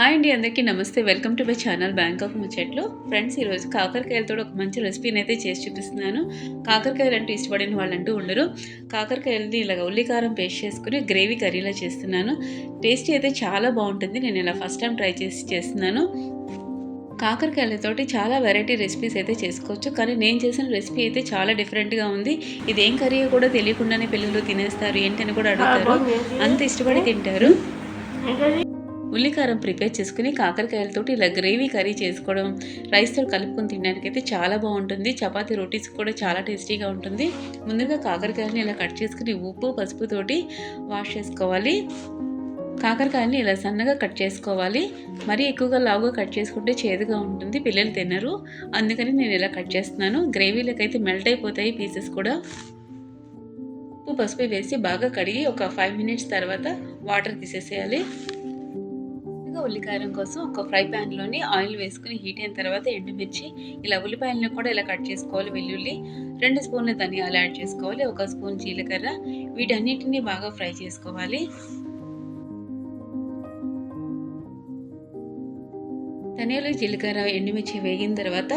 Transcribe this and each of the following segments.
Hi అండి అందరికీ నమస్తే. Welcome to my channel Bangkok ముచ్చట్లు. ఫ్రెండ్స్ ఈరోజు కాకరకాయలతో ఒక మంచి రెసిపీని అయితే చేసి చూపిస్తున్నాను. కాకరకాయలు అంటే ఇష్టపడిన వాళ్ళంటూ ఉండరు. కాకరకాయలని ఇలాగ ఉల్లికారం పేస్ట్ చేసుకుని గ్రేవీ కర్రీలా చేస్తున్నాను. టేస్టీ అయితే చాలా బాగుంటుంది. నేను ఇలా ఫస్ట్ టైం ట్రై చేసి చేస్తున్నాను. కాకరకాయలతోటి చాలా వెరైటీ రెసిపీస్ అయితే చేసుకోవచ్చు. కానీ నేను చేసిన రెసిపీ అయితే చాలా డిఫరెంట్గా ఉంది. ఇది ఏం కర్రీ కూడా తెలియకుండానే పిల్లలు తినేస్తారు. ఏంటని కూడా అడుగుతారు. అంత ఇష్టపడి తింటారు. ఉల్లికారం ప్రిపేర్ చేసుకుని కాకరకాయలతోటి ఇలా గ్రేవీ కర్రీ చేసుకోవడం రైస్తో కలుపుకొని తినడానికి అయితే చాలా బాగుంటుంది. చపాతీ రోటీస్ కూడా చాలా టేస్టీగా ఉంటుంది. ముందుగా కాకరకాయలని ఇలా కట్ చేసుకుని ఉప్పు పసుపుతోటి వాష్ చేసుకోవాలి. కాకరకాయలని ఇలా సన్నగా కట్ చేసుకోవాలి. మరీ ఎక్కువగా లావుగా కట్ చేసుకుంటే చేదుగా ఉంటుంది. పిల్లలు తినరు. అందుకని నేను ఇలా కట్ చేస్తున్నాను. గ్రేవీలకైతే మెల్ట్ అయిపోతాయి పీసెస్ కూడా. ఉప్పు పసుపు వేసి బాగా కడిగి ఒక ఫైవ్ మినిట్స్ తర్వాత వాటర్ తీసేసేయాలి. ఉల్లికారం కోసం ఒక ఫ్రై ప్యాన్లోని ఆయిల్ వేసుకుని హీట్ అయిన తర్వాత ఎండుమిర్చి ఇలా ఉల్లిపాయలను కూడా ఇలా కట్ చేసుకోవాలి వెల్లుల్లి. రెండు స్పూన్ల ధనియాలు యాడ్ చేసుకోవాలి ఒక స్పూన్ జీలకర్ర. వీటన్నిటిని బాగా ఫ్రై చేసుకోవాలి. ధనియాలు జీలకర్ర ఎండుమిర్చి వేగిన తర్వాత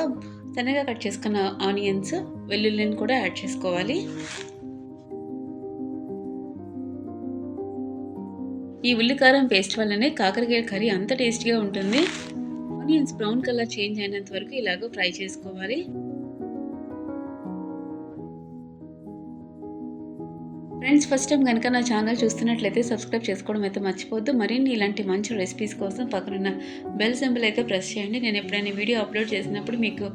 సన్నగా కట్ చేసుకున్న ఆనియన్స్ వెల్లుల్లిని కూడా యాడ్ చేసుకోవాలి. ఈ ఉల్లికారం పేస్ట్ వల్లనే కాకరకాయ కర్రీ అంత టేస్టీగా ఉంటుంది. ఆనియన్స్ బ్రౌన్ కలర్ చేంజ్ అయినంత వరకు ఇలాగ ఫ్రై చేసుకోవాలి. ఫ్రెండ్స్ ఫస్ట్ టైం కనుక నా ఛానల్ చూస్తున్నట్లయితే సబ్స్క్రైబ్ చేసుకోవడం అయితే మర్చిపోద్దు మరిన్ని ఇలాంటి మంచి రెసిపీస్ కోసం పక్కనున్న బెల్ సింబల్ అయితే ప్రెస్ చేయండి. నేను ఎప్పుడైనా వీడియో అప్లోడ్ చేసినప్పుడు మీకు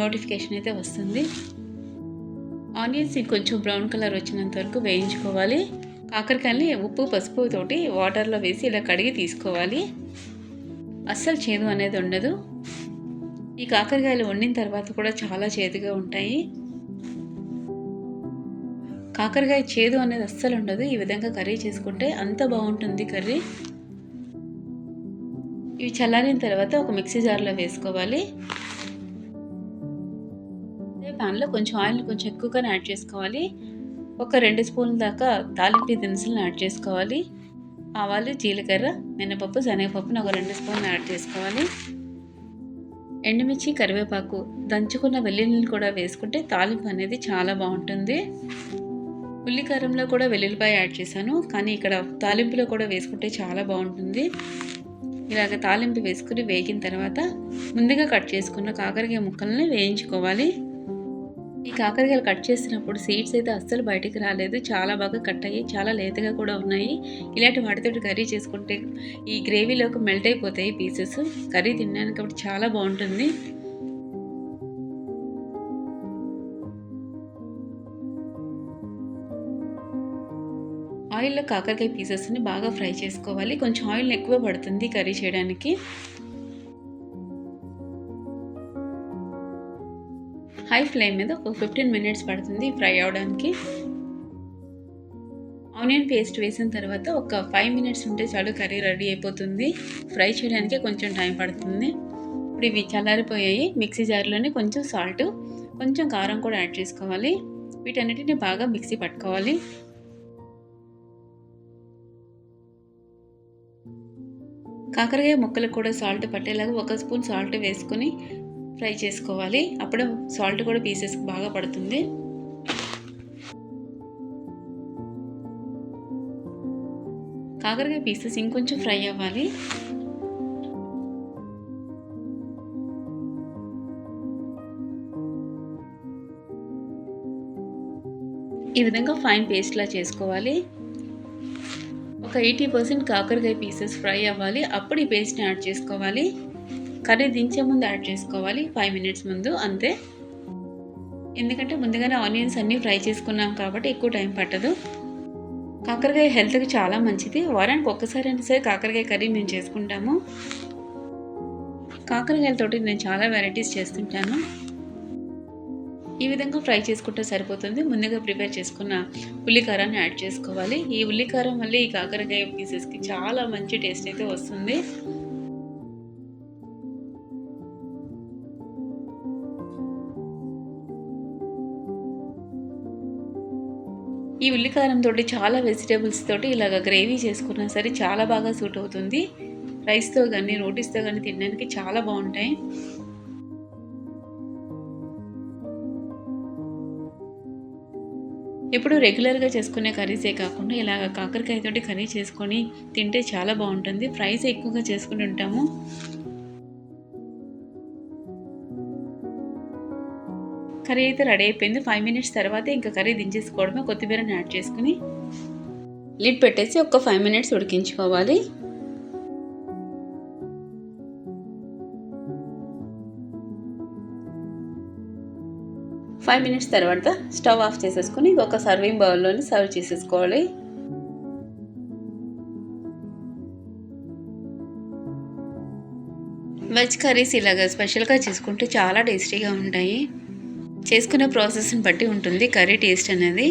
నోటిఫికేషన్ అయితే వస్తుంది. ఆనియన్స్ కొంచెం బ్రౌన్ కలర్ వచ్చినంత వరకు వేయించుకోవాలి. కాకరకాయలని ఉప్పు పసుపు తోటి వాటర్లో వేసి ఇలా కడిగి తీసుకోవాలి. అస్సలు చేదు అనేది ఉండదు. ఈ కాకరకాయలు వండిన తర్వాత కూడా చాలా చేదుగా ఉంటాయి. కాకరకాయ చేదు అనేది అస్సలు ఉండదు. ఈ విధంగా కర్రీ చేసుకుంటే అంత బాగుంటుంది కర్రీ. ఇవి చల్లారిన తర్వాత ఒక మిక్సీ జార్లో వేసుకోవాలి. పాన్లో కొంచెం ఆయిల్ కొంచెం ఎక్కువగానే యాడ్ చేసుకోవాలి. ఒక రెండు స్పూన్ల దాకా తాలింపు దినుసులను యాడ్ చేసుకోవాలి. ఆవాలు జీలకర్ర మినపప్పు శనగపప్పును ఒక రెండు స్పూన్లు యాడ్ చేసుకోవాలి. ఎండుమిర్చి కరివేపాకు దంచుకున్న వెల్లుల్లిని కూడా వేసుకుంటే తాలింపు అనేది చాలా బాగుంటుంది. ఉల్లికారంలో కూడా వెల్లుల్లిపాయ యాడ్ చేశాను కానీ ఇక్కడ తాలింపులో కూడా వేసుకుంటే చాలా బాగుంటుంది. ఇలాగ తాలింపు వేసుకుని వేగిన తర్వాత ముందుగా కట్ చేసుకున్న కాకరకాయ ముక్కల్ని వేయించుకోవాలి. ఈ కాకరకాయలు కట్ చేసినప్పుడు సీడ్స్ అయితే అస్సలు బయటికి రాలేదు. చాలా బాగా కట్ అయ్యి చాలా లేతగా కూడా ఉన్నాయి. ఇలాంటి వాటితో కర్రీ చేసుకుంటే ఈ గ్రేవీలోకి మెల్ట్ అయిపోతాయి పీసెస్. కర్రీ తినడానికి కాబట్టి చాలా బాగుంటుంది. ఆయిల్లో కాకరకాయ పీసెస్ని బాగా ఫ్రై చేసుకోవాలి. కొంచెం ఆయిల్ ఎక్కువ పడుతుంది కర్రీ చేయడానికి. హై ఫ్లేమ్ మీద ఒక ఫిఫ్టీన్ మినిట్స్ పడుతుంది ఫ్రై అవడానికి. ఆనియన్ పేస్ట్ వేసిన తర్వాత ఒక ఫైవ్ మినిట్స్ ఉంటే చాలు కర్రీ రెడీ అయిపోతుంది. ఫ్రై చేయడానికి కొంచెం టైం పడుతుంది. ఇప్పుడు ఇవి చల్లారిపోయాయి. మిక్సీ జార్లోనే కొంచెం సాల్ట్ కొంచెం కారం కూడా యాడ్ చేసుకోవాలి. వీటన్నిటిని బాగా మిక్సీ పట్టుకోవాలి. కాకరకాయ ముక్కలకు కూడా సాల్ట్ పట్టేలాగా ఒక స్పూన్ సాల్ట్ వేసుకొని ఫ్రై చేసుకోవాలి. అప్పుడు సాల్ట్ కూడా పీసెస్ బాగా పడుతుంది. కాకరకాయ పీసెస్ ఇంకొంచెం ఫ్రై అవ్వాలి. ఈ విధంగా ఫైన్ పేస్ట్లా చేసుకోవాలి. ఒక ఎయిటీ పర్సెంట్ కాకరకాయ పీసెస్ ఫ్రై అవ్వాలి. అప్పుడు ఈ పేస్ట్ని యాడ్ చేసుకోవాలి. కర్రీ దించే ముందు యాడ్ చేసుకోవాలి. ఫైవ్ మినిట్స్ ముందు అంతే. ఎందుకంటే ముందుగానే ఆనియన్స్ అన్నీ ఫ్రై చేసుకున్నాం కాబట్టి ఎక్కువ టైం పట్టదు. కాకరకాయ హెల్త్కి చాలా మంచిది. వారానికి ఒక్కసారి అయినా సరే కాకరకాయ కర్రీ మేము చేసుకుంటాము. కాకరకాయలతోటి నేను చాలా వెరైటీస్ చేస్తుంటాను. ఈ విధంగా ఫ్రై చేసుకుంటే సరిపోతుంది. ముందుగా ప్రిపేర్ చేసుకున్న ఉల్లికారాన్ని యాడ్ చేసుకోవాలి. ఈ ఉల్లికారం వల్ల ఈ కాకరకాయ పీసెస్కి చాలా మంచి టేస్ట్ అయితే వస్తుంది. ఈ ఉల్లికారంతో చాలా వెజిటేబుల్స్ తోటి ఇలాగ గ్రేవీ చేసుకున్నా సరే చాలా బాగా సూట్ అవుతుంది. రైస్తో కానీ రోటీస్తో కానీ తినడానికి చాలా బాగుంటాయి. ఎప్పుడు రెగ్యులర్గా చేసుకునే కర్రీసే కాకుండా ఇలాగ కాకరకాయతోటి కర్రీ చేసుకొని తింటే చాలా బాగుంటుంది. ఫ్రైస్ ఎక్కువగా చేసుకుని ఉంటాము. కర్రీ అయితే రెడీ అయిపోయింది. ఫైవ్ మినిట్స్ తర్వాత ఇంకా కర్రీ దించేసుకోవడమే కొత్తిమీరని యాడ్ చేసుకుని లిడ్ పెట్టేసి ఒక ఫైవ్ మినిట్స్ ఉడికించుకోవాలి. ఫైవ్ మినిట్స్ తర్వాత స్టవ్ ఆఫ్ చేసేసుకుని ఒక సర్వింగ్ బౌల్లోని సర్వ్ చేసేసుకోవాలి. వెజ్ కర్రీస్ ఇలాగ స్పెషల్గా చేసుకుంటే చాలా టేస్టీగా ఉంటాయి. చేసుకునే ప్రాసెస్ని బట్టి ఉంటుంది కర్రీ టేస్ట్ అనేది.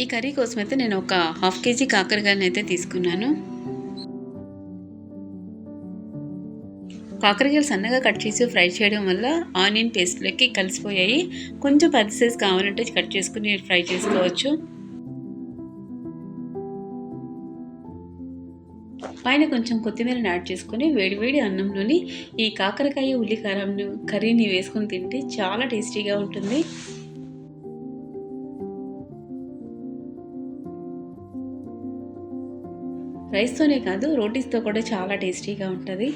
ఈ కర్రీ కోసం అయితే నేను ఒక హాఫ్ కేజీ కాకరకాయని అయితే తీసుకున్నాను. కాకరకాయలు సన్నగా కట్ చేసి ఫ్రై చేయడం వల్ల ఆనియన్ పేస్ట్లోకి కలిసిపోయాయి. కొంచెం పెద్ద సైజ్ కావాలంటే కట్ చేసుకుని ఫ్రై చేసుకోవచ్చు. పైన కొంచెం కొత్తిమీరని యాడ్ చేసుకొని వేడివేడి అన్నంలోని ఈ కాకరకాయ ఉల్లికారం కర్రీని వేసుకొని తింటే చాలా టేస్టీగా ఉంటుంది. రైస్తోనే కాదు రోటీస్తో కూడా చాలా టేస్టీగా ఉంటుంది.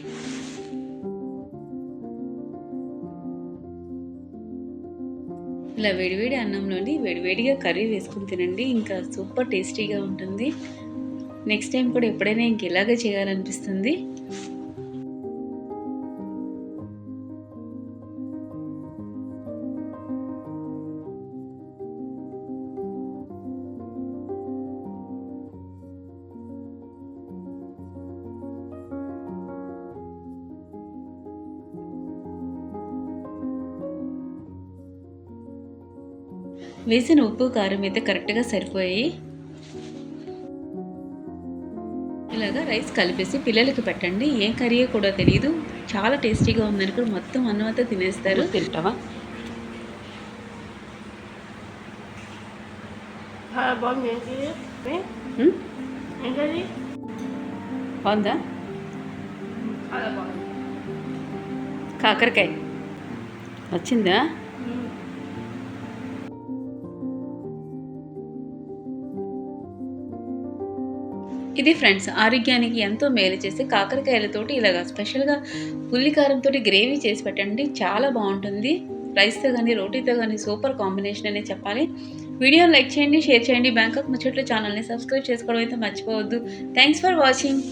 ఇలా వేడివేడి అన్నంలోని వేడివేడిగా కర్రీ వేసుకుని తినండి ఇంకా సూపర్ టేస్టీగా ఉంటుంది. నెక్స్ట్ టైం కూడా ఎప్పుడైనా ఇంక ఇలాగే చేయాలనిపిస్తుంది. వేసిన ఉప్పు కారం అయితే కరెక్ట్గా సరిపోయాయి. రైస్ కలిపేసి పిల్లలకి పెట్టండి. ఏం కర్రీ కూడా తెలియదు చాలా టేస్టీగా ఉందని కూడా మొత్తం అన్నం అంతా తినేస్తారు. తింటావా బాగుంది. కాకరకాయ. వచ్చిందా ఇది ఫ్రెండ్స్ ఆరోగ్యానికి ఎంతో మేలు చేసి కాకరకాయలతోటి ఇలాగా స్పెషల్గా ఉల్లికారంతో గ్రేవీ చేసి పెట్టండి చాలా బాగుంటుంది. రైస్తో కానీ రోటీతో కానీ సూపర్ కాంబినేషన్ అనే చెప్పాలి. వీడియో లైక్ చేయండి షేర్ చేయండి. బ్యాంకాక్ ముచ్చట్లు ఛానల్ని సబ్స్క్రైబ్ చేసుకోవడం అయితే మర్చిపోవద్దు. Thanks for watching.